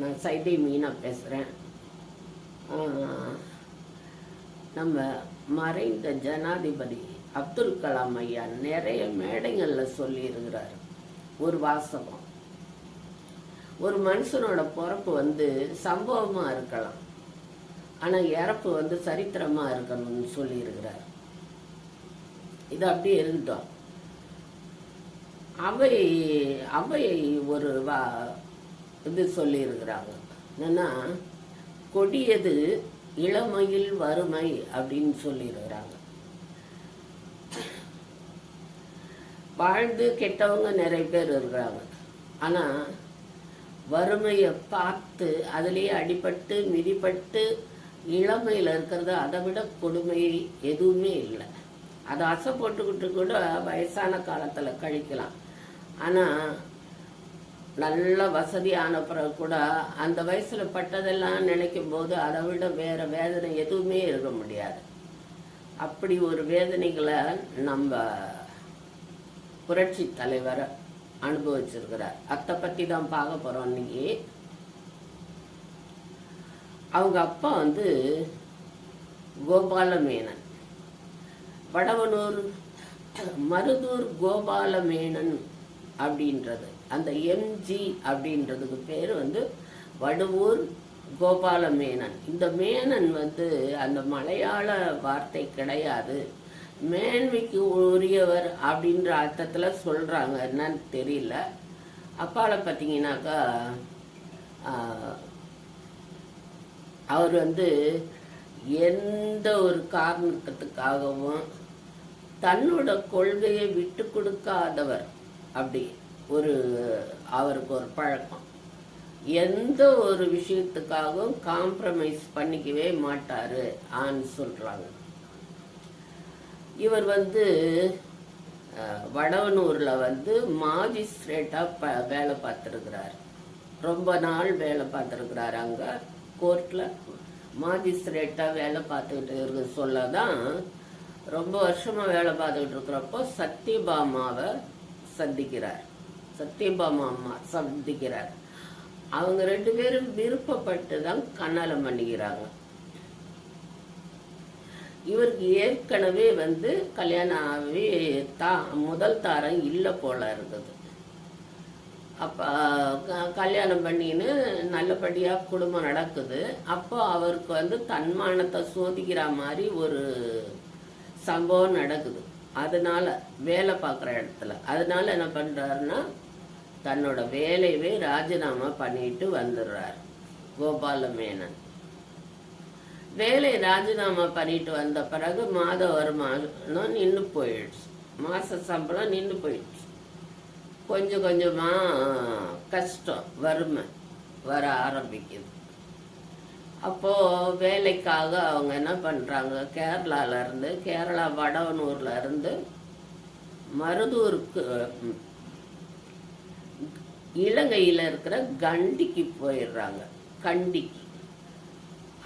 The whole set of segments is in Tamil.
நான் சைதை மீனா பேசுகிறேன் நம்ம மறைந்த ஜனாதிபதி அப்துல் கலாம் ஐயா நிறைய மேடைகளில் சொல்லியிருக்கிறார். ஒரு வாசகம். ஒரு மனுஷனோட பிறப்பு வந்து சம்பவமாக இருக்கலாம். ஆனால் இறப்பு வந்து சரித்திரமாக இருக்கணும்னு சொல்லியிருக்கிறார். இது அப்படியே இருக்கட்டும். அவை அவை ஒரு வா இது சொல்லியிருக்கிறாங்க. என்னன்னா கொடியது இளமையில் வறுமை அப்படின்னு சொல்லியிருக்கிறாங்க. வாழ்ந்து கெட்டவங்க நிறைய பேர் இருக்கிறாங்க. ஆனால் வறுமையை பார்த்து அதுலேயே அடிபட்டு மிதிப்பட்டு இளமையில் இருக்கிறது அதை விட கொடுமை எதுவுமே இல்லை. அதை அசை போட்டுக்கிட்டு கூட வயசான காலத்தில் கழிக்கலாம். ஆனால் நல்ல வசதியான பிறகு கூட அந்த வயசில் பட்டதெல்லாம் நினைக்கும் போது அதை விட வேறு வேதனை எதுவுமே இருக்க முடியாது. அப்படி ஒரு வேதனைகளை நம்ம புரட்சி தலைவர் அனுபவிச்சிருக்கிறார். அதை பற்றி தான் பார்க்க போகிறோம் இன்னைக்கு. அவங்க அப்பா வந்து கோபாலமேனன். வடவனூர் மருதூர் கோபாலமேனன் அப்படின்றது. அந்த எம்ஜி அப்படின்றதுக்கு பேர் வந்து வடுவூர் கோபால மேனன் இந்த மேனன் வந்து அந்த மலையாள வார்த்தை கிடையாது. மேன்மைக்கு உரியவர் அப்படின்ற அர்த்தத்தில் சொல்கிறாங்க என்னன்னு தெரியல. அப்பால பார்த்தீங்கன்னாக்கா அவர் வந்து எந்த ஒரு காரணத்துக்காகவும் தன்னோட கொள்கையை விட்டு கொடுக்காதவர் அப்படி. ஒரு அவருக்கு ஒரு பழக்கம். எந்த ஒரு விஷயத்துக்காகவும் காம்ப்ரமைஸ் பண்ணிக்கவே மாட்டார் ஆன்னு சொல்கிறாங்க இவர் வந்து வடவனூரில் வந்து மாஜிஸ்ட்ரேட்டாக ப வேலை பார்த்துருக்கிறார். ரொம்ப நாள் வேலை பார்த்துருக்கிறார் அங்கே கோர்ட்டில் மாஜிஸ்ட்ரேட்டாக வேலை பார்த்துக்கிட்டு இருக்க. சொல்லதான் ரொம்ப வருஷமாக வேலை பார்த்துக்கிட்டு இருக்கிறப்போ சத்யபாமாவை சந்திக்கிறார். சத்யபாமா அம்மா சந்திக்கிறார். அவங்க ரெண்டு பேரும் விருப்பப்பட்டு தான் கண்ணாலம் பண்ணிக்கிறாங்க. இவருக்கு ஏற்கனவே வந்து கல்யாணம் ஆகி தா முதல் தாரம் இல்லை போல இருந்தது அப்போ க- கல்யாணம் பண்ணின்னு நல்லபடியாக குடும்பம் நடக்குது. அப்போ அவருக்கு வந்து தன்மானத்தை சோதிக்கிற மாதிரி ஒரு சம்பவம் நடக்குது. அதனால வேலை பார்க்குற இடத்துல. அதனால என்ன பண்ணுறாருன்னா தன்னோட வேலையவே ராஜினாமா பண்ணிட்டு வந்துடுறார் கோபாலமேனன். வேலையை ராஜினாமா பண்ணிட்டு வந்த பிறகு மாத வருமானம் நின்று போயிடுச்சு. மாச சம்பளம் நின்று போயிடுச்சு. கொஞ்சம் கொஞ்சமாக கஷ்டம் வறுமை வர ஆரம்பிக்குது. அப்போது வேலைக்காக அவங்க என்ன பண்ணுறாங்க கேரளாவிலேருந்து கேரளா வடவனூர்லேருந்து மருதூருக்கு இலங்கையில் இருக்கிற கண்டிக்கு போயிடுறாங்க. கண்டிக்கு.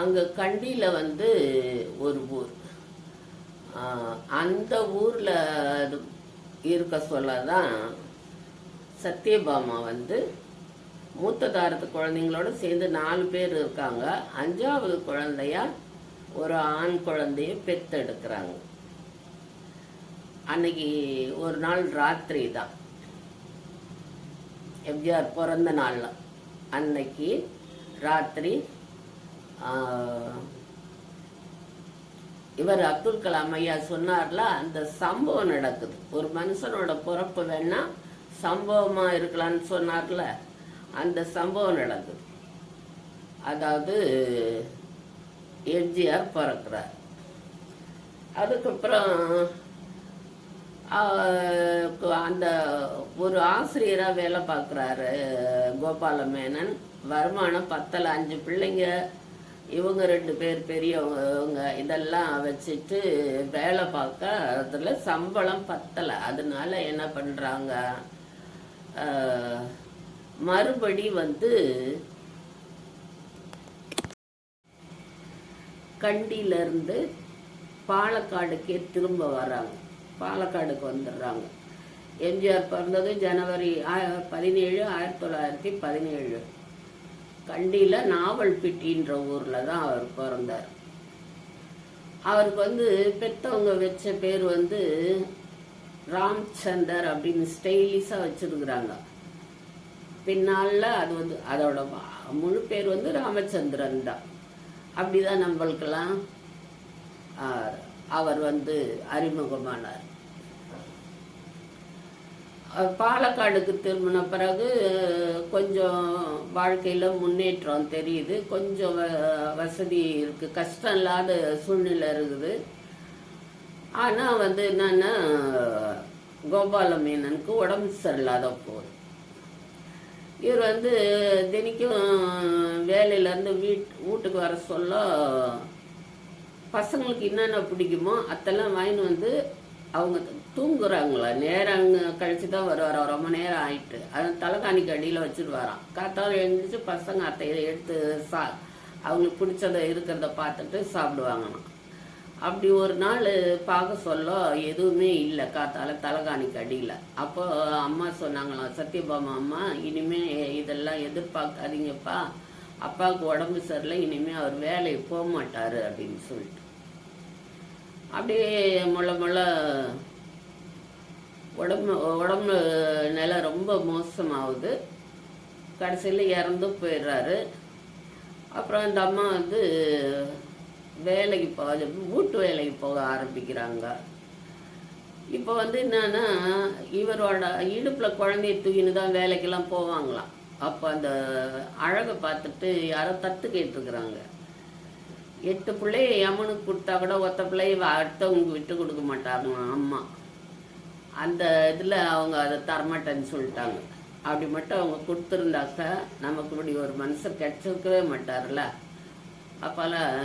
அங்கே கண்டியில வந்து ஒரு ஊர். அந்த ஊரில் அது இருக்க சொல்லதான் சத்யபாமா வந்து மூத்த தாரத்து குழந்தைங்களோட சேர்ந்து நாலு பேர் இருக்காங்க. அஞ்சாவது குழந்தையா ஒரு ஆண் குழந்தைய பெத்தெடுக்கிறாங்க. அன்னைக்கு ஒரு நாள் ராத்திரி தான் எம்ஜிஆர் பிறந்த நாளில். அன்னைக்கு ராத்திரி இவர் அப்துல் கலாம் ஐயா சொன்னார்ல அந்த சம்பவம் நடக்குது. ஒரு மனுஷனோட பிறப்பு வேணா சம்பவமா இருக்கலாம்னு சொன்னார்ல. அந்த சம்பவம் நடக்குது. அதாவது எம்ஜிஆர் பிறக்கிறார். அதுக்கப்புறம் அந்த ஒரு ஆசிரியராக வேலை பார்க்குறாரு கோபால மேனன் வருமானம் பத்தில் அஞ்சு பிள்ளைங்க. இவங்க ரெண்டு பேர் பெரியவங்க இதெல்லாம் வச்சுட்டு வேலை பார்க்க அதில் சம்பளம் பத்தலை. அதனால என்ன பண்ணுறாங்க மறுபடி வந்து கண்டியிலேருந்து பாலக்காடுக்கே திரும்ப வராங்க. பாலக்காடுக்கு வந்துடுறாங்க. எம்ஜிஆர் பிறந்தது ஜனவரி பதினேழு ஆயிரத்தி தொள்ளாயிரத்தி பதினேழு. கண்டியில் நாவல்பிட்டின்ற ஊரில் தான் அவர் பிறந்தார். அவருக்கு வந்து பெற்றவங்க வச்ச பேர் வந்து ராம்சந்தர் அப்படின்னு ஸ்டைலிஷாக வச்சுருக்குறாங்க. பின்னால் அது வந்து அதோட முழு பேர் வந்து ராமச்சந்திரன் தான். அப்படிதான் நம்மளுக்கெல்லாம் அவர் வந்து அறிமுகமானார். பாலக்காடுக்கு திரும்பின பிறகு கொஞ்சம் வாழ்க்கையில் முன்னேற்றம் தெரியுது. கொஞ்சம் வ- வசதி இருக்குது கஷ்டம் இல்லாத சூழ்நிலை இருக்குது. ஆனால் வந்து என்னென்னா கோபால மேனனுக்கு உடம்பு சரியில்லாத போகுது இவர் வந்து தினைக்கும் வேலையிலேருந்து வீட் வீட்டுக்கு வர சொல்ல பசங்களுக்கு என்னென்ன பிடிக்குமோ அதெல்லாம் வாங்கின்னு வந்து அவங்க தூங்குறாங்களா? நேரம் கழிச்சு தான் வருவாரா? ரொம்ப நேரம் ஆயிட்டு. அது தலைகாணிக்கு அடியில் வச்சுருவாராம். காத்தால எழுந்திரிச்சு பசங்க அத்தை எடுத்து சா அவங்களுக்கு பிடிச்சத இருக்கிறத பார்த்துட்டு சாப்பிடுவாங்களாம். அப்படி ஒரு நாள் பார்க்க சொல்ல எதுவுமே இல்லை காத்தால தலைகாணிக்கு அடியில். அப்போ அம்மா சொன்னாங்களாம் சத்யபாமா அம்மா இனிமே இதெல்லாம் எதிர்பார்க்காதீங்கப்பா. அப்பாவுக்கு உடம்பு சரியில்லை இனிமேல் அவர் வேலைக்கு போக மாட்டார் அப்படின்னு சொல்லிட்டு. அப்படியே முள்ள முள்ள உடம்பு உடம்பு நிலை ரொம்ப மோசமாகுது. கடைசியில் இறந்து போயிடுறாரு. அப்புறம் அந்த அம்மா வந்து வேலைக்கு போக வீட்டு வேலைக்கு போக ஆரம்பிக்கிறாங்க. இப்போ வந்து என்னன்னா இவரோட இடுப்பில் குழந்தைய தூக்கின்னு தான் வேலைக்கெல்லாம் போவாங்களாம். அப்போ அந்த அழகை பார்த்துட்டு யாரோ தத்து கேட்டுருக்குறாங்க. எட்டு பிள்ளைய யமனுக்கு கொடுத்தா கூட ஒத்த பிள்ளைய அடுத்தவங்க விட்டு கொடுக்க மாட்டாங்க அம்மா. அந்த இதில் அவங்க அதை தரமாட்டேன்னு சொல்லிட்டாங்க. அப்படி மட்டும் அவங்க கொடுத்துருந்தாக்கா நமக்கு இப்படி ஒரு மனுஷர் கிடச்சிருக்கவே மாட்டார்ல அப்போல்லாம்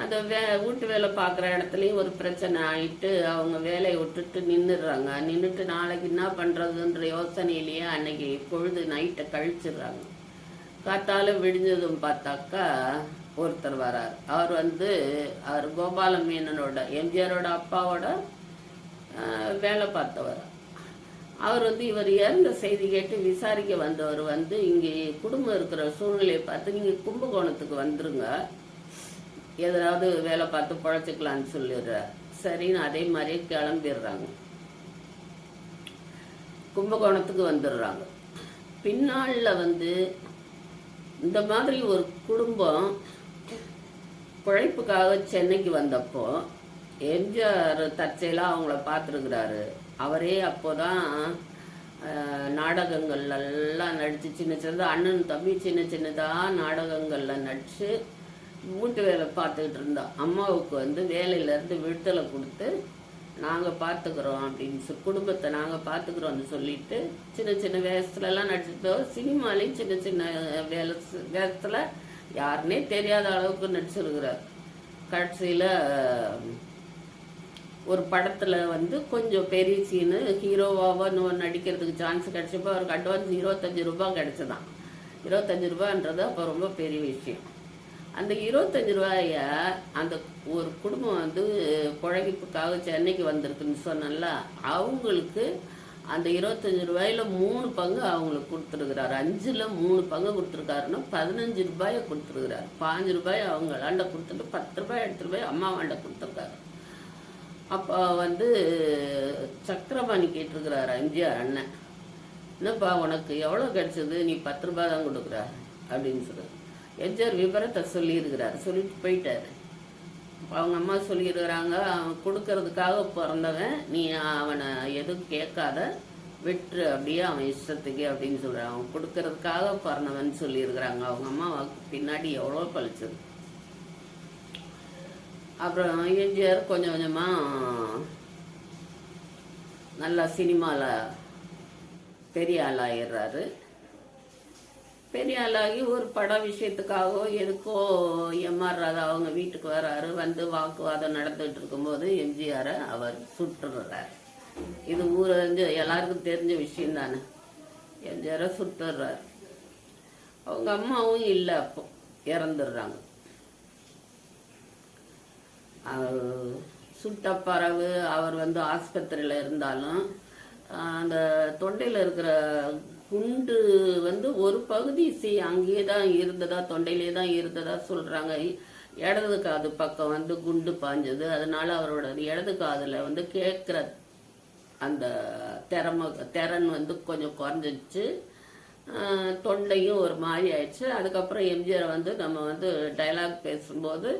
அந்த வே வீட்டு வேலை பார்க்குற இடத்துலையும் ஒரு பிரச்சனை ஆகிட்டு அவங்க வேலையை விட்டுட்டு நின்றுடுறாங்க நின்றுட்டு நாளைக்கு என்ன பண்ணுறதுன்ற யோசனையிலேயே அன்னைக்கு பொழுது நைட்டை கழிச்சிடுறாங்க. காத்தாலும் விடிஞ்சதும் பார்த்தாக்கா ஒருத்தர் வரார். அவர் வந்து அவர் கோபால மீனனோட எம்ஜிஆரோட அப்பாவோட ஆஹ், வேலை பார்த்தவர். அவர் வந்து இவர் இறந்த செய்தி கேட்டு விசாரிக்க வந்தவர் வந்து இங்கே குடும்பம் இருக்கிற சூழ்நிலையை பார்த்து நீங்கள் கும்பகோணத்துக்கு வந்துருங்க. எதாவது வேலை பார்த்து பழச்சிக்கலான்னு சொல்லிடுறார். சரின்னு அதே மாதிரியே கிளம்பிடுறாங்க. கும்பகோணத்துக்கு வந்துடுறாங்க. பின்னாளில் வந்து இந்த மாதிரி ஒரு குடும்பம் பிழைப்புக்காக சென்னைக்கு வந்தப்போ எம்ஜிஆர் தற்செயலாக அவங்கள பார்த்துருக்குறாரு. அவரே அப்போதான் தான் நாடகங்கள்ல எல்லாம் நடித்து சின்ன சின்னதாக அண்ணன் தம்பி சின்ன சின்னதாக நாடகங்களில் நடித்து வீட்டு வேலை பார்த்துக்கிட்டு இருந்தோம் அம்மாவுக்கு வந்து வேலையிலேருந்து விடுதலை கொடுத்து நாங்கள் பார்த்துக்குறோம் அப்படின்னு சொல்லி குடும்பத்தை நாங்கள் பார்த்துக்குறோம்னு சொல்லிட்டு சின்ன சின்ன வேஷத்துலலாம் நடிச்சிருந்தோம் சினிமாலையும் சின்ன சின்ன வேலை வேஷத்தில் யாருன்னே தெரியாத அளவுக்கு நடிச்சிருக்கிறார் கடைசியில் ஒரு படத்தில் வந்து கொஞ்சம் பெரிய சீனு ஹீரோவாக இன்னும் நடிக்கிறதுக்கு சான்ஸ் கிடைச்சப்போ அவருக்கு அட்வான்ஸ் இருபத்தஞ்சி ரூபாய் கிடச்சிதான் இருபத்தஞ்சி ரூபான்றது அப்போ ரொம்ப பெரிய விஷயம். அந்த இருபத்தஞ்சி ரூபாய அந்த ஒரு குடும்பம் வந்து குழகிப்புக்காக சென்னைக்கு வந்திருக்குன்னு சொன்னல அவங்களுக்கு அந்த இருபத்தஞ்சி ரூபாயில மூணு பங்கு அவங்களுக்கு கொடுத்துருக்குறாரு. அஞ்சில் மூணு பங்கு கொடுத்துருக்காருன்னா பதினஞ்சு ரூபாயை கொடுத்துருக்குறாரு. பாஞ்சு ரூபாய் அவங்களாண்ட கொடுத்துட்டு பத்து ரூபாய் எடுத்துட்டு போய் அம்மாவாண்ட கொடுத்துருக்காரு. அப்போ வந்து சக்கரபாணி கேட்டிருக்கிறாரு எம்ஜிஆர் அண்ணன். என்னப்பா உனக்கு எவ்வளோ கிடைச்சது? நீ பத்து ரூபாய் தான் கொடுக்குற அப்படின்னு சொல்லுது எம்ஜிஆர் விபரத்தை சொல்லியிருக்கிறார். சொல்லிட்டு போயிட்டாரு. அவங்க அம்மா சொல்லிடுறாங்க அவன் கொடுக்கறதுக்காக பிறந்தவன் நீ அவனை எதுவும் கேட்காத விட்டுரு அப்படியே அவன் இஷ்டத்துக்கு அப்படின்னு சொல்கிறான் அவன் கொடுக்கறதுக்காக பிறந்தவன் சொல்லியிருக்கிறாங்க. அவங்க அம்மா பின்னாடி எவ்வளோ பழிச்சது அப்புறம் எம்ஜிஆர் கொஞ்சம் கொஞ்சமாக நல்லா சினிமாவில் பெரிய ஆளாயிடுறாரு. பெரிய ஆளாகி ஒரு பட விஷயத்துக்காகவோ எதுக்கோ எம்ஆர் ராதா அவங்க வீட்டுக்கு வராரு. வந்து வாக்குவாதம் நடந்துட்டு இருக்கும்போது எம்ஜிஆரை அவர் சுட்டுறாரு. இது ஊர் எல்லாருக்கும் தெரிஞ்ச விஷயம் தானே எம்ஜிஆரை சுட்டுறாரு. அவங்க அம்மாவும் இல்லை அப்போ. இறந்துடுறாங்க. சுட்ட பறவு அவர் வந்து ஆஸ்பத்திரியில் இருந்தாலும் அந்த தொண்டையில் இருக்கிற குண்டு வந்து ஒரு பகுதி சி அங்கேயே தான் இருந்ததா தொண்டையிலே தான் இருந்ததா சொல்றாங்க. இடது காது பக்கம் வந்து குண்டு பாஞ்சது. அதனால அவரோட இடது காதுல வந்து கேட்குற அந்த திறமை திறன் வந்து கொஞ்சம் குறைஞ்சிச்சு. தொண்டையும் ஒரு மாதிரி ஆயிடுச்சு. அதுக்கப்புறம் எம்ஜிஆர் வந்து நம்ம வந்து டைலாக் பேசும்போது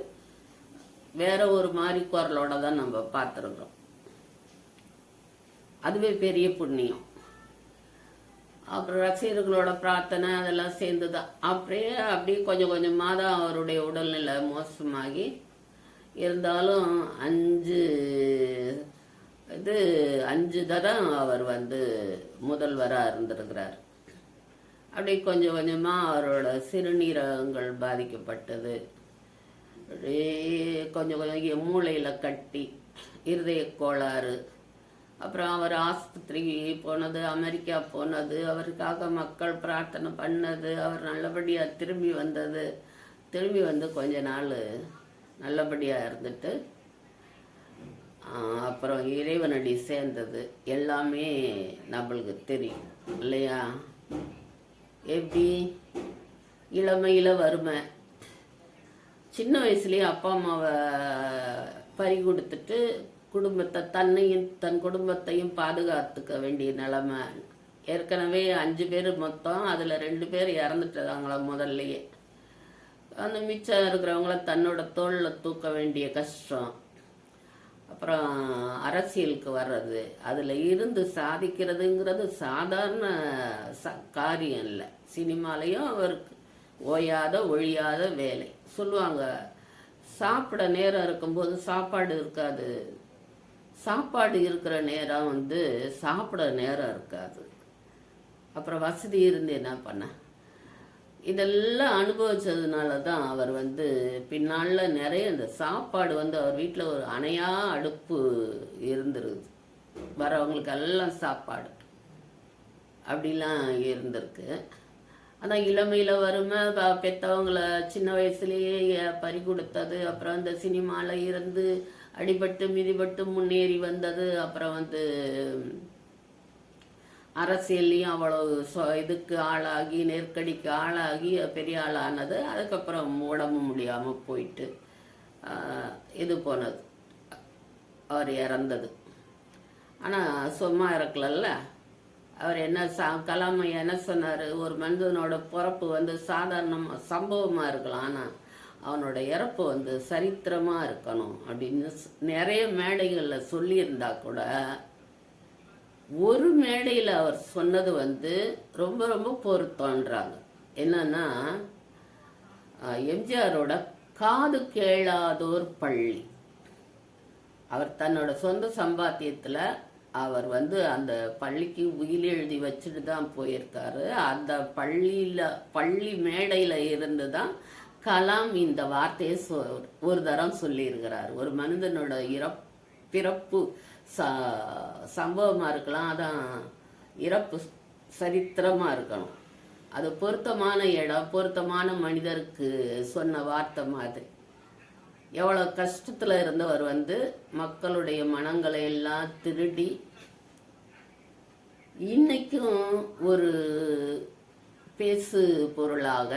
வேற ஒரு மாதிரி குரலோட தான் நம்ம பார்த்துருக்குறோம். அதுவே பெரிய புண்ணியம். அப்புறம் ரசிகர்களோட பிரார்த்தனை அதெல்லாம் சேர்ந்து தான் அப்படியே அப்படியே கொஞ்சம் கொஞ்சமாக தான் அவருடைய உடல்நிலை மோசமாகி இருந்தாலும் அஞ்சு இது அஞ்சு தரம் அவர் வந்து முதல்வராக இருந்திருக்கிறார். அப்படி கொஞ்சம் கொஞ்சமாக அவரோட சிறுநீரகங்கள் பாதிக்கப்பட்டது. அப்படியே கொஞ்சம் கொஞ்சம் மூளையில் கட்டி இருதய கோளாறு அப்புறம் அவர் ஆஸ்பத்திரிக்கு போனது அமெரிக்கா போனது அவருக்காக மக்கள் பிரார்த்தனை பண்ணது அவர் நல்லபடியாக திரும்பி வந்தது. திரும்பி வந்து கொஞ்ச நாள் நல்லபடியாக இருந்துட்டு அப்புறம் இறைவனடி சேர்ந்தது. எல்லாமே நம்மளுக்கு தெரியும் இல்லையா? எப்படி? இளமையில் வறுமை. சின்ன வயசுலேயே அப்பா அம்மாவை பறி கொடுத்துட்டு குடும்பத்தை தன்னையும் தன் குடும்பத்தையும் பாதுகாத்துக்க வேண்டிய நிலமை. ஏற்கனவே அஞ்சு பேர் மொத்தம் அதில் ரெண்டு பேர் இறந்துட்டாங்களா முதல்லையே. அந்த மிச்சம் இருக்கிறவங்கள தன்னோட தோளில் தூக்க வேண்டிய கஷ்டம். அப்புறம் அரசியலுக்கு வர்றது. அதில் இருந்து சாதிக்கிறதுங்கிறது சாதாரண ச காரியம் இல்லை. சினிமாலையும் அவருக்கு ஓயாத ஒழியாத வேலை. சொல்லுவாங்க சாப்பிட நேரம் இருக்கும்போது சாப்பாடு இருக்காது. சாப்பாடு இருக்கிற நேரம் வந்து சாப்பிட நேரம் இருக்காது. அப்புறம் வசதி இருந்து என்ன பண்ண? இதெல்லாம் அனுபவிச்சதுனால தான் அவர் வந்து பின்னால் நிறைய இந்த சாப்பாடு வந்து அவர் வீட்டில் ஒரு அணையா அடுப்பு இருந்துருது. வரவங்களுக்கு எல்லாம் சாப்பாடு. அப்படிலாம் இருந்திருக்கு. ஆனால் இளமையில் வறுமை பெற்றவங்கள சின்ன வயசுலேயே பறி கொடுத்தது அப்புறம் இந்த சினிமாவில் இருந்து அடிபட்டு மிதிபட்டு முன்னேறி வந்தது. அப்புறம் வந்து அரசியல்லையும் அவ்வளவு சொ- இதுக்கு ஆளாகி நெருக்கடிக்கு ஆளாகி பெரிய ஆளானது. அதுக்கப்புறம் உடம்பு முடியாமல் போயிட்டு இது போனது. அவர் இறந்தது. ஆனால் சும்மா இருக்கலல்ல அவர் என்ன சா கலாம் என்ன சொன்னார்? ஒரு மனிதனோட பிறப்பு வந்து சாதாரணமாக சம்பவமாக இருக்கலாம். ஆனால் அவனோட இறப்பு வந்து சரித்திரமாக இருக்கணும் அப்படின்னு நிறைய மேடைகளில் சொல்லியிருந்தா கூட ஒரு மேடையில் அவர் சொன்னது வந்து ரொம்ப ரொம்ப பொருத்தோன்றாங்க என்னன்னா எம்ஜிஆரோட காது கேளாதோர் பள்ளி. அவர் தன்னோட சொந்த சம்பாத்தியத்தில் அவர் வந்து அந்த பள்ளிக்கு உயில் எழுதி வச்சுட்டு தான் போயிருக்காரு. அந்த பள்ளியில் பள்ளி மேடையில் இருந்து தான் கலாம் இந்த வார்த்தையை சொ ஒரு தரம் சொல்லியிருக்கிறார். ஒரு மனிதனோட இறப் பிறப்பு ச சம்பவமாக இருக்கலாம். அதான் இறப்பு சரித்திரமாக இருக்கணும். அது பொருத்தமான இடம் பொருத்தமான மனிதருக்கு சொன்ன வார்த்தை மாதிரி. எவ்வளோ கஷ்டத்தில் இருந்தவர் வந்து மக்களுடைய மனங்களை எல்லாம் திருடி இன்னைக்கும் ஒரு பேசு பொருளாக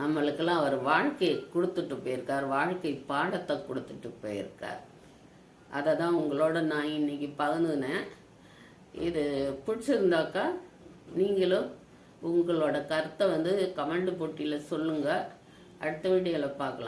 நம்மளுக்கெல்லாம் அவர் வாழ்க்கையை கொடுத்துட்டு போயிருக்கார் வாழ்க்கை பாடத்தை கொடுத்துட்டு போயிருக்கார். அதை தான் உங்களோட நான் இன்னைக்கு பகிர்ந்துனேன் இது பிடிச்சிருந்தாக்கா நீங்களும் உங்களோட கருத்தை வந்து கமெண்ட் போட்டியில் சொல்லுங்கள் அடுத்த வீடியோவில் பார்க்கலாம்.